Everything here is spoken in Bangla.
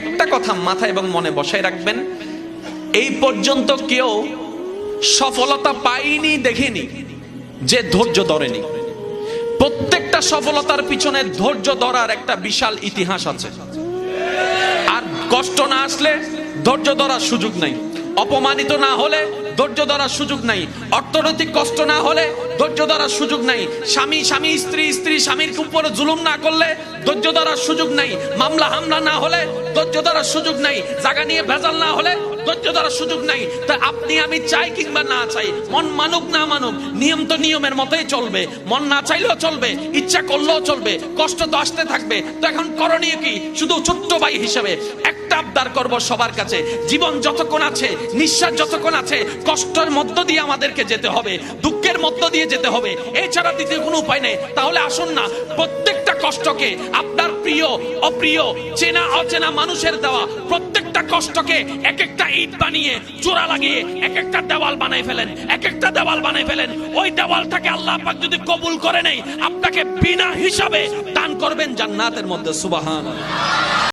একটা কথা মাথা এবং মনে বসায় রাখবেন, এই পর্যন্ত কেউ সফলতা পাইনি দেখেনি, যে ধৈর্য ধরেনি। প্রত্যেকটা সফলতার পিছনে ধৈর্য ধরার একটা বিশাল ইতিহাস আছে। আর কষ্ট না আসলে ধৈর্য ধরার সুযোগ নাই। অপমানিত না হলে ধৈর্য ধরার সুযোগ নাই। অর্থনৈতিক কষ্ট না হলে ধৈর্য ধরার সুযোগ নাই। স্বামী স্বামী, স্ত্রী স্ত্রী, স্বামীর উপরে জুলুম না করলে ধৈর্য ধরার সুযোগ নাই। মামলা, হামলা না হলে ধৈর্য ধরার সুযোগ নাই। জায়গা নিয়ে ভেজাল না হলে ধৈর্য ধরার সুযোগ নাই। তা আপনি আমি চাই কিংবা না চাই, মন মানুক না মানুক, নিয়ম তো নিয়মের মতোই চলবে। মন না চাইলেও চলবে, ইচ্ছা করলেও চলবে, কষ্ট তো আসতে থাকবে। তো এখন করণীয় কি? শুধু ছোট্ট ভাই হিসেবে একটা আবদার করব সবার কাছে। জীবন যতক্ষণ আছে, নিঃশ্বাস যতক্ষণ আছে, কষ্টের মধ্য দিয়ে আমাদেরকে যেতে হবে, দুঃখের মধ্য দিয়ে যেতে হবে। এছাড়া দ্বিতীয় কোনো উপায় নেই। তাহলে আসুন না, প্রত্যেকটা কষ্টকে আপনার প্রিয় অপ্রিয়, চেনা অচেনা মানুষের দেওয়া প্রত্যেকটা কষ্টকে এক একটা ইট বানিয়ে, চোরা লাগিয়ে এক একটা দেওয়াল বানাই ফেলেন এক একটা দেওয়াল বানাই ফেলেন। ওই দেওয়ালটাকে আল্লাহ পাক যদি কবুল করে নেই আপনাকে বিনা হিসাবে দান করবেন জান্নাতের মধ্যে সুবাহান